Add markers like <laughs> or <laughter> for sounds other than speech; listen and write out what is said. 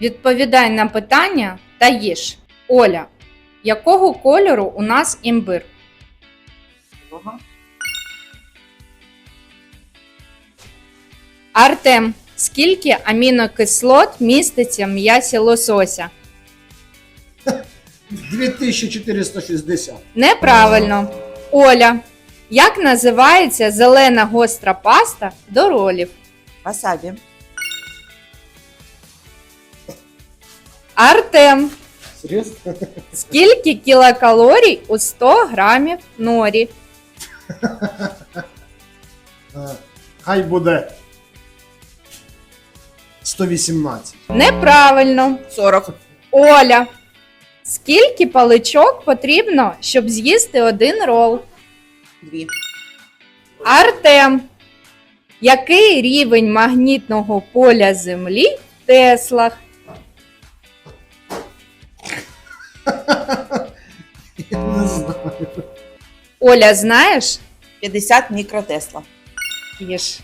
Відповідай на питання та їж. Оля, якого кольору у нас імбир? Ага. Артем, скільки амінокислот міститься в м'ясі лосося? <laughs> 2460. Неправильно. Оля, як називається зелена гостра паста до ролів? Васабі. Артем, Серйозно? скільки кілокалорій у 100 грамів норі? А, Хай буде 118. Неправильно. 40. Оля, скільки паличок потрібно, щоб з'їсти один рол? Дві. Артем, який рівень магнітного поля Землі в Теслах? Я не знаю. Оля, знаєш? 50 мікротесла. Їж.